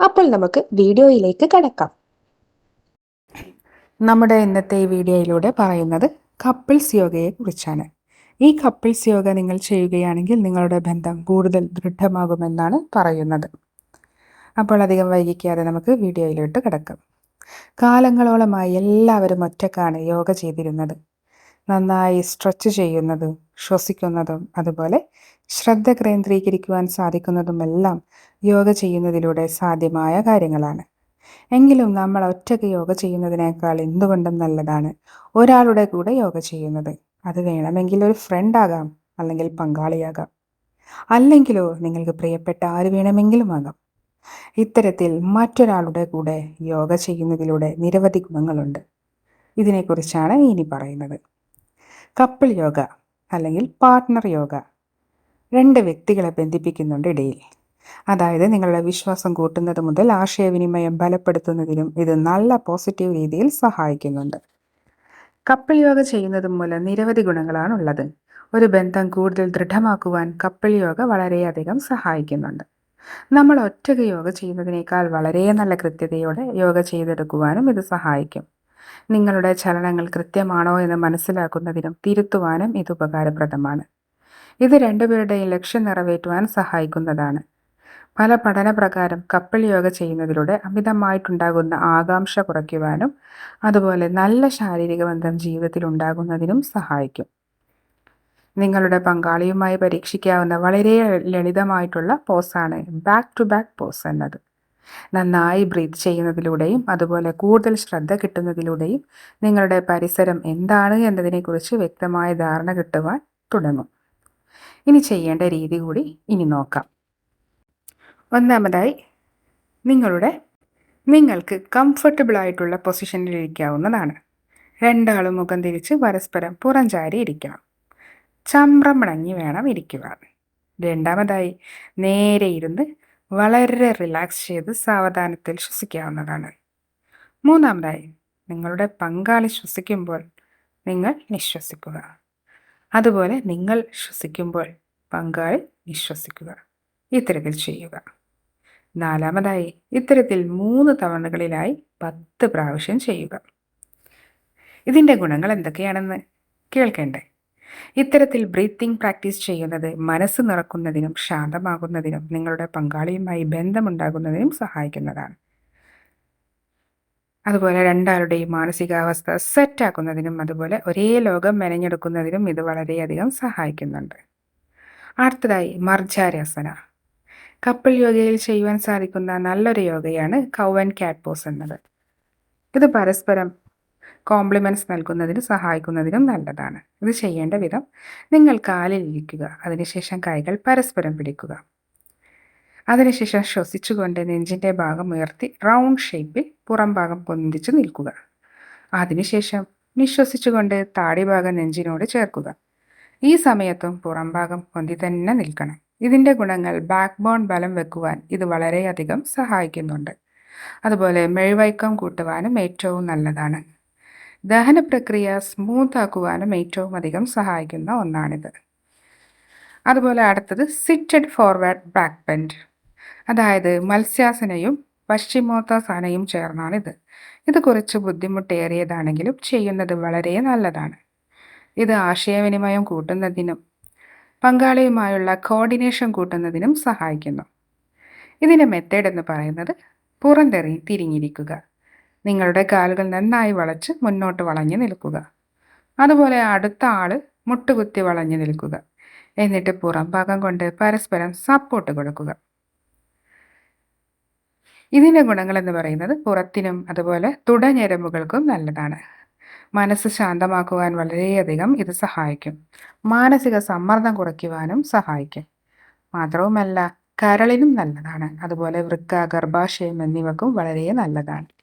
അപ്പോൾ നമുക്ക് വീഡിയോയിലേക്ക് കടക്കാം. നമ്മുടെ ഇന്നത്തെ ഈ വീഡിയോയിലൂടെ പറയുന്നത് കപ്പിൾസ് യോഗയെ കുറിച്ചാണ്. ഈ കപ്പിൾസ് യോഗ നിങ്ങൾ ചെയ്യുകയാണെങ്കിൽ നിങ്ങളുടെ ബന്ധം കൂടുതൽ ദൃഢമാകുമെന്നാണ് പറയുന്നത്. അപ്പോൾ അധികം വൈകിക്കാതെ നമുക്ക് വീഡിയോയിലോട്ട് കിടക്കാം. കാലങ്ങളോളമായി എല്ലാവരും ഒറ്റക്കാണ് യോഗ ചെയ്തിരുന്നത്. നന്നായി സ്ട്രെച്ച് ചെയ്യുന്നതും ശ്വസിക്കുന്നതും അതുപോലെ ശ്രദ്ധ കേന്ദ്രീകരിക്കുവാൻ സാധിക്കുന്നതുമെല്ലാം യോഗ ചെയ്യുന്നതിലൂടെ സാധ്യമായ കാര്യങ്ങളാണ്. എങ്കിലും നമ്മൾ ഒറ്റയ്ക്ക് യോഗ ചെയ്യുന്നതിനേക്കാൾ എന്തുകൊണ്ടും നല്ലതാണ് ഒരാളുടെ കൂടെ യോഗ ചെയ്യുന്നത്. അത് വേണമെങ്കിൽ ഒരു ഫ്രണ്ട് ആകാം അല്ലെങ്കിൽ പങ്കാളിയാകാം. അല്ലെങ്കിലോ നിങ്ങൾക്ക് പ്രിയപ്പെട്ട ആര് വേണമെങ്കിലും ആകാം. ഇത്തരത്തിൽ മറ്റൊരാളുടെ കൂടെ യോഗ ചെയ്യുന്നതിലൂടെ നിരവധി ഗുണങ്ങളുണ്ട്. ഇതിനെക്കുറിച്ചാണ് ഇനി പറയുന്നത്. കപ്പിൾ യോഗ അല്ലെങ്കിൽ പാർട്ട്ണർ യോഗ രണ്ട് വ്യക്തികളെ ബന്ധിപ്പിക്കുന്നുണ്ട് ഇടയിൽ. അതായത് നിങ്ങളുടെ വിശ്വാസം കൂട്ടുന്നത് മുതൽ ആശയവിനിമയം ബലപ്പെടുത്തുന്നതിനും ഇത് നല്ല പോസിറ്റീവ് രീതിയിൽ സഹായിക്കുന്നുണ്ട്. കപ്പിൾ യോഗ ചെയ്യുന്നത് മൂലം നിരവധി ഗുണങ്ങളാണ് ഉള്ളത്. ഒരു ബന്ധം കൂടുതൽ ദൃഢമാക്കുവാൻ കപ്പിൾ യോഗ വളരെയധികം സഹായിക്കുന്നുണ്ട്. നമ്മൾ ഒറ്റയ്ക്ക് യോഗ ചെയ്യുന്നതിനേക്കാൾ വളരെ നല്ല കൃത്യതയോടെ യോഗ ചെയ്തെടുക്കുവാനും ഇത് സഹായിക്കും. നിങ്ങളുടെ ചലനങ്ങൾ കൃത്യമാണോ എന്ന് മനസ്സിലാക്കുന്നതിനും തിരുത്തുവാനും ഇത് ഉപകാരപ്രദമാണ്. ഇത് രണ്ടുപേരുടെയും ലക്ഷ്യം നിറവേറ്റുവാൻ സഹായിക്കുന്നതാണ്. പല പഠന പ്രകാരം കപ്പിൾ യോഗ ചെയ്യുന്നതിലൂടെ അമിതമായിട്ടുണ്ടാകുന്ന ആകാംക്ഷ കുറയ്ക്കുവാനും അതുപോലെ നല്ല ശാരീരിക ബന്ധം ജീവിതത്തിൽ ഉണ്ടാകുന്നതിനും സഹായിക്കും. നിങ്ങളുടെ പങ്കാളിയുമായി പരീക്ഷിക്കാവുന്ന വളരെ ലളിതമായിട്ടുള്ള പോസാണ് ബാക്ക് ടു ബാക്ക് പോസ് എന്നത്. നന്നായി ബ്രീത്ത് ചെയ്യുന്നതിലൂടെയും അതുപോലെ കൂടുതൽ ശ്രദ്ധ കിട്ടുന്നതിലൂടെയും നിങ്ങളുടെ പരിസരം എന്താണ് എന്നതിനെക്കുറിച്ച് വ്യക്തമായ ധാരണ കിട്ടുവാൻ തുടങ്ങും. ഇനി ചെയ്യേണ്ട രീതി കൂടി ഇനി നോക്കാം. ഒന്നാമതായി നിങ്ങളുടെ നിങ്ങൾക്ക് കംഫർട്ടബിൾ ആയിട്ടുള്ള പൊസിഷനിൽ ഇരിക്കാവുന്നതാണ്. രണ്ടാളും മുഖം തിരിച്ച് പരസ്പരം പുറംചാരി ഇരിക്കണം. ചമ്രമടങ്ങി വേണം ഇരിക്കുവാൻ. രണ്ടാമതായി നേരെ ഇരുന്ന് വളരെ റിലാക്സ് ചെയ്ത് സാവധാനത്തിൽ ശ്വസിക്കാവുന്നതാണ്. മൂന്നാമതായി നിങ്ങളുടെ പങ്കാളി ശ്വസിക്കുമ്പോൾ നിങ്ങൾ നിശ്വസിക്കുക. അതുപോലെ നിങ്ങൾ ശ്വസിക്കുമ്പോൾ പങ്കാളി നിശ്വസിക്കുക. ഇത്തരത്തിൽ ചെയ്യുക. നാലാമതായി ഇത്തരത്തിൽ മൂന്ന് തവണകളിലായി പത്ത് പ്രാവശ്യം ചെയ്യുക. ഇതിന്റെ ഗുണങ്ങൾ എന്തൊക്കെയാണെന്ന് കേൾക്കേണ്ടേ? ഇത്തരത്തിൽ ബ്രീത്തിങ് പ്രാക്ടീസ് ചെയ്യുന്നത് മനസ്സ് നിറക്കുന്നതിനും ശാന്തമാകുന്നതിനും നിങ്ങളുടെ പങ്കാളിയുമായി ബന്ധമുണ്ടാകുന്നതിനും സഹായിക്കുന്നതാണ്. അതുപോലെ രണ്ടാളുടെയും മാനസികാവസ്ഥ സെറ്റാക്കുന്നതിനും അതുപോലെ ഒരേ ലോകം മെനഞ്ഞെടുക്കുന്നതിനും ഇത് വളരെയധികം സഹായിക്കുന്നുണ്ട്. അടുത്തതായി മർജാരാസന. കപ്പിൾ യോഗയിൽ ചെയ്യുവാൻ സാധിക്കുന്ന നല്ലൊരു യോഗയാണ് കൗവൻ കാറ്റ് പോസ് എന്നത്. ഇത് പരസ്പരം കോംപ്ലിമെന്റ്സ് നൽകുന്നതിന് സഹായിക്കുന്നതിനും നല്ലതാണ്. ഇത് ചെയ്യേണ്ട വിധം നിങ്ങൾ കാലിൽ ഇരിക്കുക. അതിനുശേഷം കൈകൾ പരസ്പരം പിടിക്കുക. അതിനുശേഷം ശ്വസിച്ചുകൊണ്ട് നെഞ്ചിന്റെ ഭാഗം ഉയർത്തി റൗണ്ട് ഷേപ്പിൽ പുറം ഭാഗം പൊന്തിച്ച് നിൽക്കുക. അതിനുശേഷം നിശ്വസിച്ചുകൊണ്ട് താടി ഭാഗം നെഞ്ചിനോട് ചേർക്കുക. ഈ സമയത്തും പുറം ഭാഗം പൊന്തി തന്നെ നിൽക്കണം. ഇതിന്റെ ഗുണങ്ങൾ ബാക്ക് ബോൺ ബലം വെക്കുവാൻ ഇത് വളരെയധികം സഹായിക്കുന്നുണ്ട്. അതുപോലെ മെഴുവൈക്കം കൂട്ടുവാനും ഏറ്റവും നല്ലതാണ്. ദഹന പ്രക്രിയ സ്മൂത്ത് ആക്കുവാനും ഏറ്റവും അധികം സഹായിക്കുന്ന ഒന്നാണിത്. അതുപോലെ അടുത്തത് സിറ്റഡ് ഫോർവേഡ് ബാക്ക് ബെൻഡ് അതായത് മത്സ്യാസനയും പശ്ചിമോത്താസനയും ചേർന്നാണിത്. ഇത് കുറച്ച് ബുദ്ധിമുട്ടേറിയതാണെങ്കിലും ചെയ്യുന്നത് വളരെ നല്ലതാണ്. ഇത് ആശയവിനിമയം കൂട്ടുന്നതിനും പങ്കാളിയുമായുള്ള കോർഡിനേഷൻ കൂട്ടുന്നതിനും സഹായിക്കുന്നു. ഇതിന്റെ മെത്തേഡ് എന്ന് പറയുന്നത് പുറന്തെറി തിരിഞ്ഞിരിക്കുക. നിങ്ങളുടെ കാലുകൾ നന്നായി വളച്ച് മുന്നോട്ട് വളഞ്ഞു നിൽക്കുക. അതുപോലെ അടുത്ത ആൾ മുട്ടുകുത്തി വളഞ്ഞു നിൽക്കുക. എന്നിട്ട് പുറം ഭാഗം കൊണ്ട് പരസ്പരം സപ്പോർട്ട് കൊടുക്കുക. ഇതിന്റെ ഗുണങ്ങൾ എന്ന് പറയുന്നത് പുറത്തിനും അതുപോലെ തുടഞ്ഞരമ്പുകൾക്കും നല്ലതാണ്. മനസ്സ് ശാന്തമാക്കുവാൻ വളരെയധികം ഇത് സഹായിക്കും. മാനസിക സമ്മർദ്ദം കുറയ്ക്കുവാനും സഹായിക്കും. മാത്രവുമല്ല കരളിനും നല്ലതാണ്. അതുപോലെ വൃക്ക ഗർഭാശയം എന്നിവക്കും വളരെ നല്ലതാണ്.